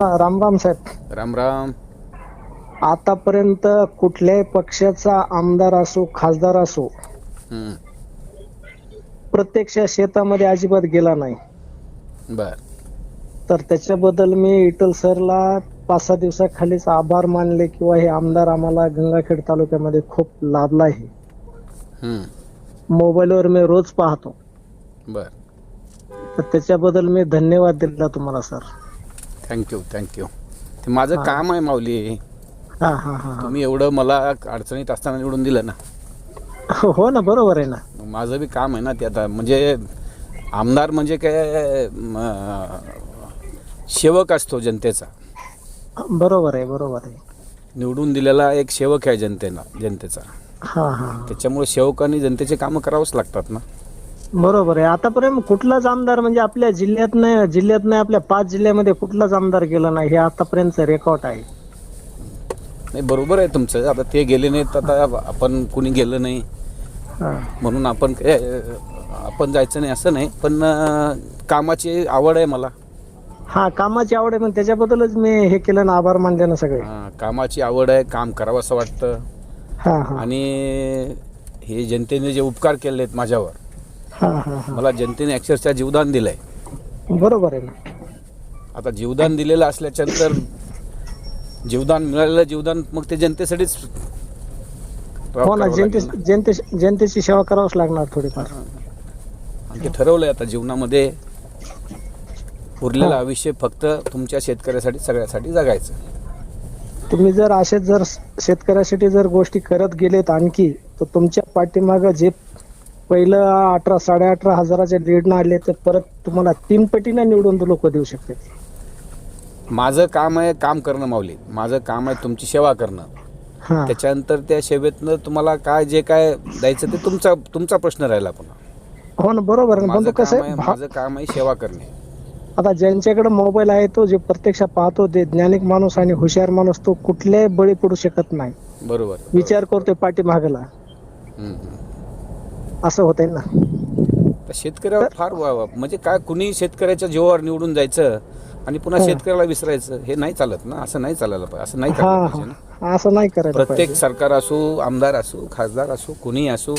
राम राम साहेब. राम राम. आतापर्यंत कुठल्याही पक्षाचा आमदार असो खासदार असो प्रत्यक्ष शेतामध्ये अजिबात गेला नाही. बर. तर त्याच्याबद्दल मी इटल सरला पाच सहा दिवसाखालीच आभार मानले किंवा हे आमदार आम्हाला गंगाखेड तालुक्यामध्ये खूप लाभला आहे. मोबाईलवर मी रोज पाहतो. बर. तर त्याच्याबद्दल मी धन्यवाद दिला तुम्हाला सर. थँक्यू थँक्यू ते माझं काम आहे माऊली. हा हा हा हा. तुम्ही एवढं मला अडचणीत असताना निवडून दिलं ना. हो ना बरोबर आहे ना. माझं बी काम आहे ना ते आता. म्हणजे आमदार म्हणजे काय म, सेवक असतो जनतेचा. बरोबर आहे बरोबर आहे. निवडून दिलेला एक सेवक आहे जनतेनं जनतेचा. हा हा हा. त्याच्यामुळे सेवकांनी जनतेचे कामं करावंच लागतात ना. बरोबर आहे. आतापर्यंत कुठलाच आमदार म्हणजे आपल्या जिल्ह्यात नाही जिल्ह्यात नाही आपल्या पाच जिल्ह्यामध्ये कुठलाच आमदार गेला नाही हे आतापर्यंतचं रेकॉर्ड आहे. नाही बरोबर आहे तुमचं. आता ते गेले नाहीत आता आपण कुणी गेलं नाही. म्हणून आपण आपण जायचं नाही असं नाही पण अं, कामाची आवड आहे मला. हा कामाची आवड आहे पण त्याच्याबद्दलच मी हे केलं ना आभार मानले ना सगळे. अं, कामाची आवड आहे काम करावं असं वाटतं. हा हा. आणि हे जनतेने जे उपकार केले आहेत माझ्यावर हा हा. हा मला जनतेने अक्षरशः जीवदान दिलं आहे बरोबर आहे ना. आता जीवदान दिलेलं असल्याच्यानंतर जीवदान मिळालेलं जीवदान मग ते जनतेसाठीच हो ना जनते. जनते जनतेची सेवा करावंच लागणार थोडीफार. आणि ते ठरवलंय आता जीवनामध्ये उरलेलं आयुष्य फक्त तुमच्या शेतकऱ्यासाठी सगळ्यासाठी जगायचं. तुम्ही जर असेच जर शेतकऱ्यासाठी जर गोष्टी करत गेलेत आणखी तर तुमच्या पाठीमागं जे पहिलं अठरा साडे अठरा हजाराच्या लीडनं आले तर परत तुम्हाला तीन पटीने निवडून लोक देऊ शकते. माझं काम आहे काम करणं माऊली. माझं काम आहे तुमची सेवा करणं. हा. त्याच्यानंतर त्या सेवेतनं तुम्हाला काय जे काय द्यायचं ते तुमचा तुमचा प्रश्न राहिला पुन्हा. हो ना बरोबर. पण माझं तो कसं काम आहे? आहे भा- माझं काम आहे सेवा करणे. आता ज्यांच्याकडे मोबाईल आहे तो जे प्रत्यक्ष पाहतो ते ज्ञानिक माणूस आणि हुशार माणूस तो कुठल्याही बळी पडू शकत नाही. बरोबर. विचार करतोय पाठीमागला. हम्म, हम्म. असं होतंय ना. तर शेतकऱ्यावर फार म्हणजे काय कुणी शेतकऱ्याच्या जीवावर निवडून जायचं आणि पुन्हा हा. शेतकऱ्याला विसरायचं हे नाही चालत ना. असं नाही चालायला पाहिजे. असं नाही हा ना. हा असं नाही करायला प्रत्येक सरकार असो आमदार असो खासदार असो कुणी असो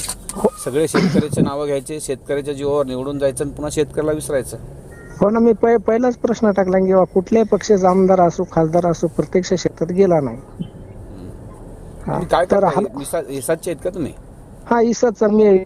सगळे शेतकऱ्याचे नावं घ्यायचे शेतकऱ्याच्या जीवावर निवडून जायचं आणि पुन्हा शेतकऱ्याला विसरायचं. हो ना मी पहि- पहिलाच प्रश्न टाकला की कुठल्याही पक्षाचा आमदार असो खासदार असो प्रत्यक्ष शेतात गेला नाही. हा, काय तर करता हा- इसा- इसाचे आहेत का तुम्ही? हा इसाचा मी